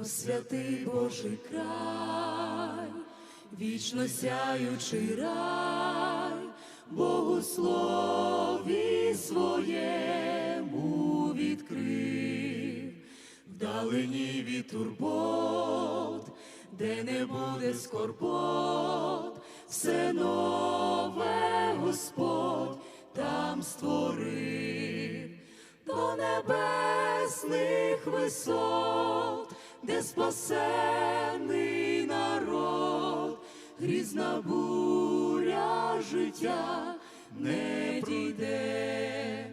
О святий Божий край, вічно сяючий рай, Богу слові своєму відкрив, вдалині від турбот, де не буде скорбот, все нове Господь там створив. До небесних висот, де спасений народ, грізна буря життя не дійде,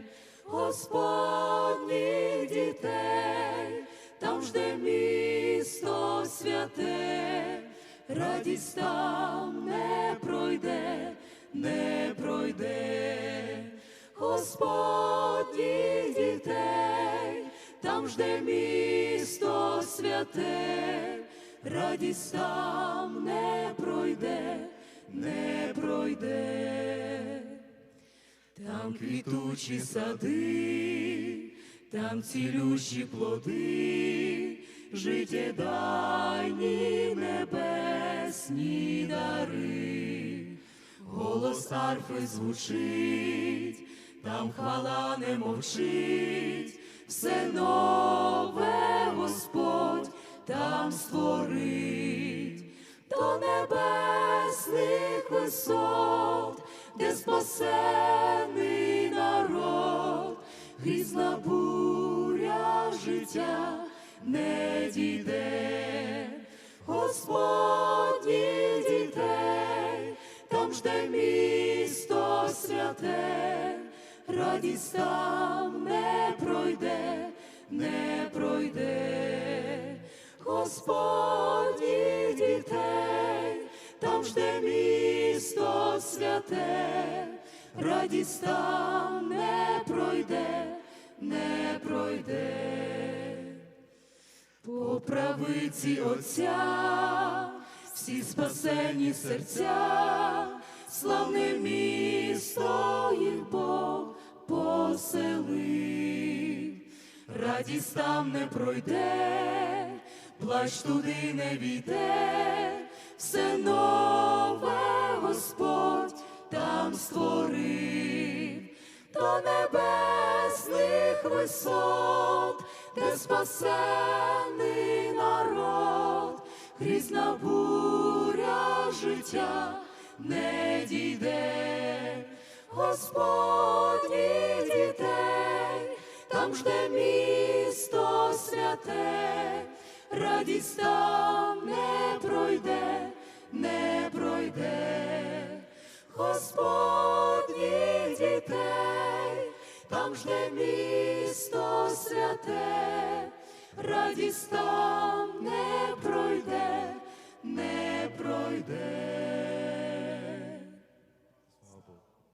Господніх дітей, там жде місто святе, радість там не пройде, не пройде. Господніх дітей, там жде місто святе, радість там не пройде, не пройде. Там квітучі сади, там цілющі плоди, життєдайні небесні дари голос арфи звучить, там хвала не мовчить, все там створить, до небесних висот, де спасений народ, грізна буря життя не дійде, Господніх дітей там жде місто святе, радість там не пройде, не пройде, Господніх дітей, там жде місто святе, радість там не пройде, не пройде. По правиці Отця, всі спасені серця, славне місто їх Бог поселив, радість там не пройде, плач туди не війде, все нове Господь там створив, до небесних висот, де спасений народ, грізна буря життя не дійде, Господніх дітей, там жде місто святе, радість не пройде, не пройде, Господні дітей, там жде місто святе, радість там не